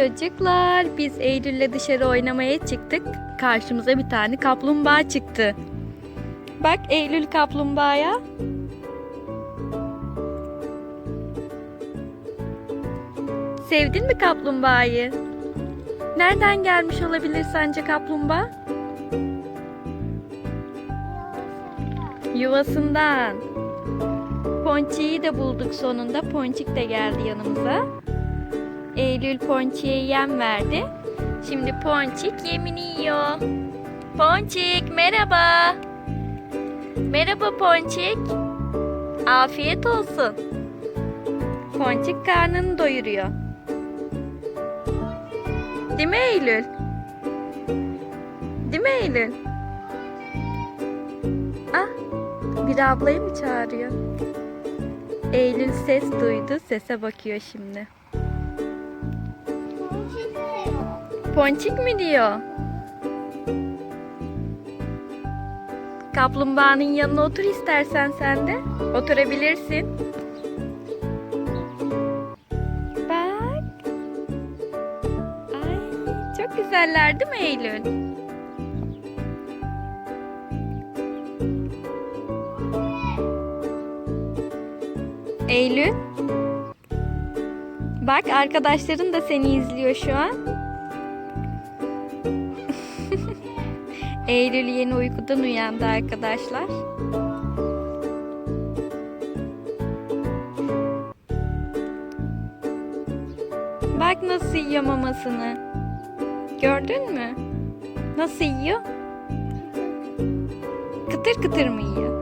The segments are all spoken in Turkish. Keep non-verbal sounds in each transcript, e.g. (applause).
Çocuklar biz Eylül'le dışarı oynamaya çıktık. Karşımıza bir tane kaplumbağa çıktı. Bak Eylül kaplumbağaya. Sevdin mi kaplumbağayı? Nereden gelmiş olabilir sence kaplumbağa? Yuvasından. Ponçi'yi de bulduk sonunda. Ponçik de geldi yanımıza. Eylül Ponçik'e yem verdi. Şimdi Ponçik yemini yiyor. Ponçik merhaba. Merhaba Ponçik. Afiyet olsun. Ponçik karnını doyuruyor. Değil mi Eylül? Değil mi Eylül? Ah, bir ablayı mı çağırıyor? Eylül ses duydu, sese bakıyor şimdi. Ponçik mi diyor? Kaplumbağanın yanına otur istersen sen de. Oturabilirsin. Bak. Ay, çok güzeller değil mi Eylül? Eylül. Bak arkadaşların da seni izliyor şu an. Eylül yeni uykudan uyandı arkadaşlar. Bak nasıl yiyor mamasını. Gördün mü? Nasıl yiyor? Kıtır kıtır mı yiyor?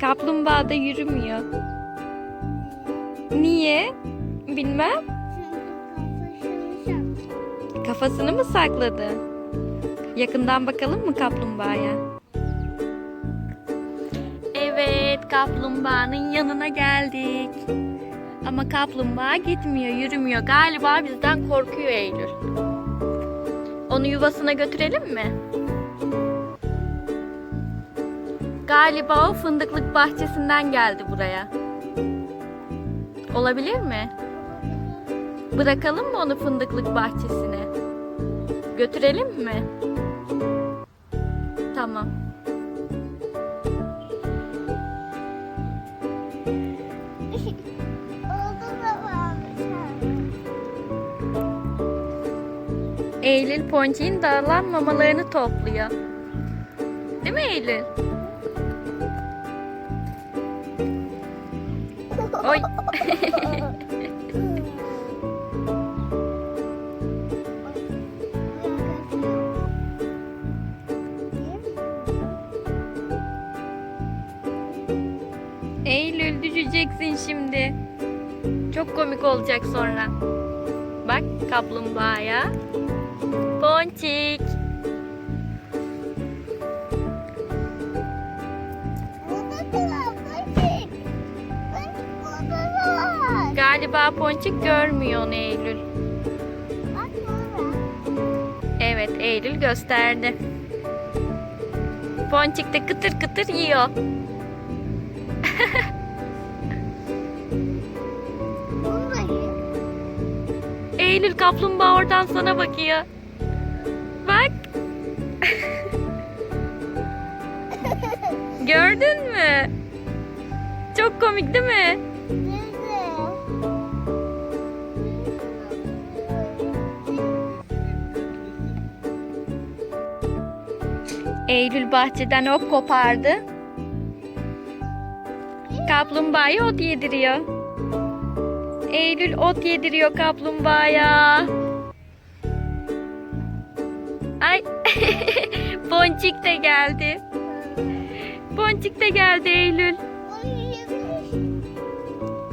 Kaplumbağa da yürümüyor. Niye? Bilmem. Kafasını mı sakladı? Yakından bakalım mı kaplumbağaya? Evet, kaplumbağanın yanına geldik. Ama kaplumbağa gitmiyor, yürümüyor. Galiba bizden korkuyor Eylül. Onu yuvasına götürelim mi? Galiba o fındıklık bahçesinden geldi buraya. Olabilir mi? Bırakalım mı onu fındıklık bahçesine? Götürelim mi? Tamam. Eylül Ponçik'in dağılan mamalarını topluyor. Değil mi Eylül? Oy. (laughs) düşeceksin şimdi. Çok komik olacak sonra. Bak kaplumbağaya. Ponçik. Galiba Ponçik görmüyor onu Eylül. Evet Eylül gösterdi. Ponçik de kıtır kıtır yiyor. (laughs) Eylül kaplumbağa oradan sana bakıyor. Bak. (laughs) Gördün mü? Çok komik değil mi? Eylül bahçeden ot kopardı. Kaplumbağaya ot yediriyor. Eylül ot yediriyor kaplumbağaya. Ay. (laughs) Ponçik de geldi. Ponçik de geldi Eylül.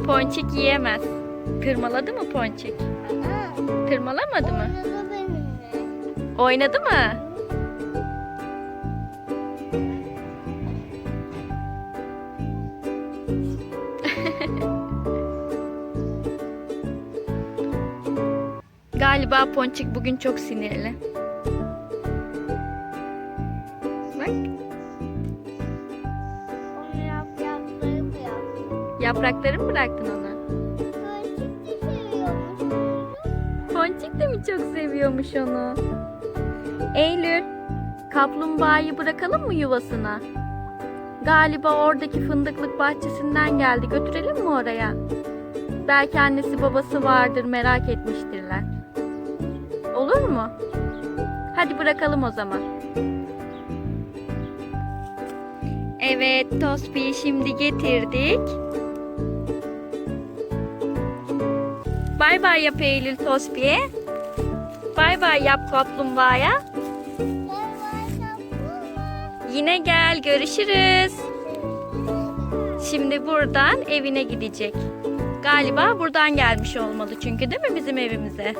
Ponçik yiyemez. Tırmaladı mı Ponçik? Tırmalamadı mı? Oynadı mı? Galiba Ponçik bugün çok sinirli. Bak yaprakları mı bıraktın ona? Ponçik de seviyormuş. Ponçik de mi çok seviyormuş onu? Eylül, kaplumbağayı bırakalım mı yuvasına? Galiba oradaki fındıklık bahçesinden geldi. Götürelim mi oraya? Belki annesi babası vardır merak etmiştirler. Olur mu? Hadi bırakalım o zaman. Evet, Tosbi'yi şimdi getirdik. Bay bay yap Eylül Tosbi'ye. Bay bay yap kaplumbağaya. Yine gel görüşürüz. Şimdi buradan evine gidecek. Galiba buradan gelmiş olmalı çünkü değil mi bizim evimize?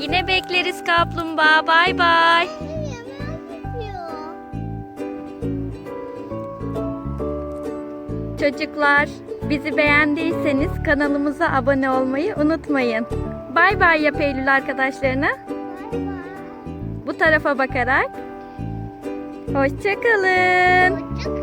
Yine bekleriz kaplumbağa. Bay bay. Çocuklar, bizi beğendiyseniz kanalımıza abone olmayı unutmayın. Bay bay yap Eylül arkadaşlarına. Bay bay. Bu tarafa bakarak. Hoşçakalın. Hoşçakalın.